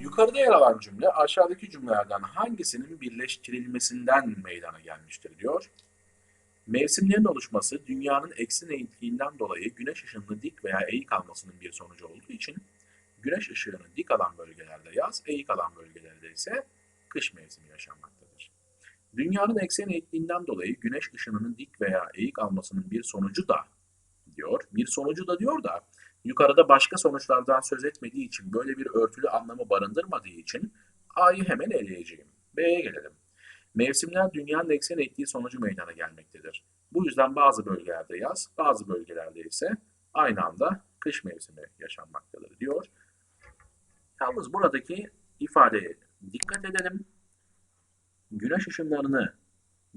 Yukarıda yer alan cümle aşağıdaki cümlelerden hangisinin birleştirilmesinden meydana gelmiştir diyor. Mevsimlerin oluşması dünyanın eksen eğikliğinden dolayı güneş ışığının dik veya eğik almasının bir sonucu olduğu için güneş ışığını dik alan bölgelerde yaz, eğik alan bölgelerde ise kış mevsimi yaşanmaktadır. Dünyanın eksen eğikliğinden dolayı güneş ışınının dik veya eğik almasının bir sonucu da diyor. Bir sonucu da diyor da yukarıda başka sonuçlardan söz etmediği için böyle bir örtülü anlamı barındırmadığı için A'yı hemen eleyeceğim. B'ye gelelim. Mevsimler dünyanın eksen ettiği sonucu meydana gelmektedir. Bu yüzden bazı bölgelerde yaz, bazı bölgelerde ise aynı anda kış mevsimi yaşanmaktadır diyor. Yalnız buradaki ifadeye dikkat edelim. Güneş ışınlarını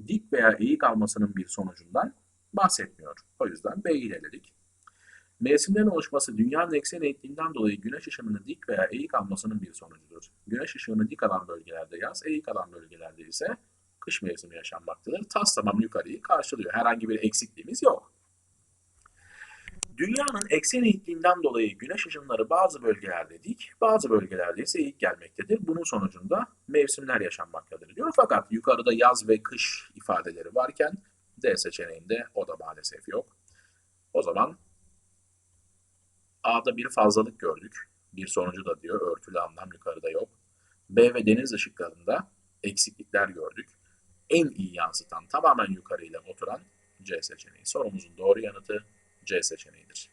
dik veya eğik almasının bir sonucundan bahsetmiyor. O yüzden B'yi eledik. Mevsimlerin oluşması dünyanın eksen eğikliğinden dolayı güneş ışınını dik veya eğik almasının bir sonucudur. Güneş ışığını dik alan bölgelerde yaz, eğik alan bölgelerde ise kış mevsimi yaşanmaktadır. Tas tamam yukarıyı karşılıyor. Herhangi bir eksikliğimiz yok. Dünyanın eksen eğikliğinden dolayı güneş ışınları bazı bölgelerde dik, bazı bölgelerde ise eğik gelmektedir. Bunun sonucunda mevsimler yaşanmaktadır diyor. Fakat yukarıda yaz ve kış ifadeleri varken D seçeneğinde o da maalesef yok. O zaman A'da bir fazlalık gördük. Bir sonucu da diyor örtülü anlam yukarıda yok. B ve deniz ışıklarında eksiklikler gördük. En iyi yansıtan tamamen yukarıyla oturan C seçeneği. Sorumuzun doğru yanıtı C seçeneğidir.